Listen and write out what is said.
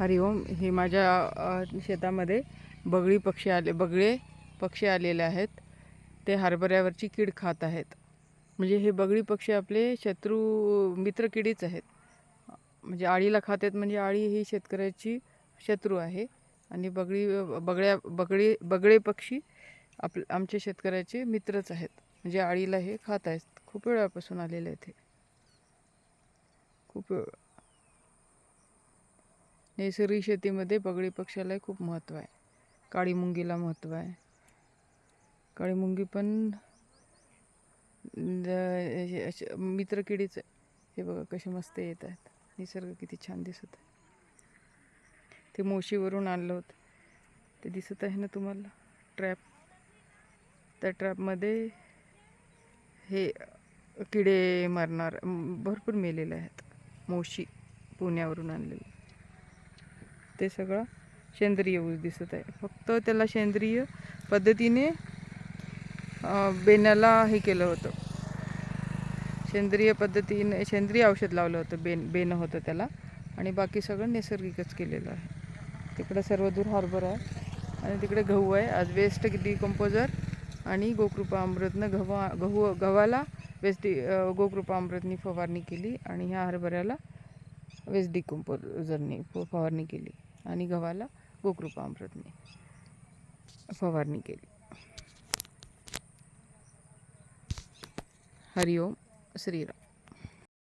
हरिओम हे माझ्या शेतामध्ये बगळी पक्षी आले बगळे पक्षी आलेले आहेत. ते हरभऱ्यावरची कीड खात आहेत. म्हणजे हे बगळी पक्षी आपले शत्रू मित्र किडीच आहेत. म्हणजे आळीला खातात म्हणजे आळी ही शेतकऱ्याची शत्रू आहे. आणि बगळी बगळ्या बगळी बगळे पक्षी आप आमच्या शेतकऱ्याचे मित्रच आहेत. म्हणजे आळीला हे खात आहेत. खूप वेळापासून आलेले आहेत हे. खूप वेळ नैसर्गिक शेतीमध्ये बगळी पक्षाला खूप महत्त्व आहे. काळी मुंगीला महत्त्व आहे. काळी मुंगी पण मित्र किडीचं आहे. हे बघा कसे मस्त येत आहेत निसर्ग किती छान दिसत आहे. ते मोशीवरून आणलं होतं. ते दिसत आहे ना तुम्हाला? ट्रॅप त्या ट्रॅपमध्ये हे किडे मारणार भरपूर मेलेले आहेत. मोशी पुण्यावरून आणलेले. ते सगळं सेंद्रिय ऊस दिसत आहे. फक्त त्याला सेंद्रिय पद्धतीने अं, बेण्याला हे केलं होतं. सेंद्रिय पद्धतीने सेंद्रिय औषध लावलं होतं बेन बेनं होतं त्याला. आणि बाकी सगळं नैसर्गिकच केलेलं आहे. तिकडं सर्व दूर हार्बर आहे. आणि तिकडे गहू आहे. आज वेस्ट डिकम्पोजर आणि गोकृपा अमृतनं गव्हा गहू गव्हाला वेस्ट डि गोकृपा अमृतनी फवारणी केली आणि ह्या हरभऱ्याला वेस्ट डिकम्पोजरनी फवारणी केली. आणि गव्हाला गोकृपामृतने फवारणी केली. हरिओम श्रीराम.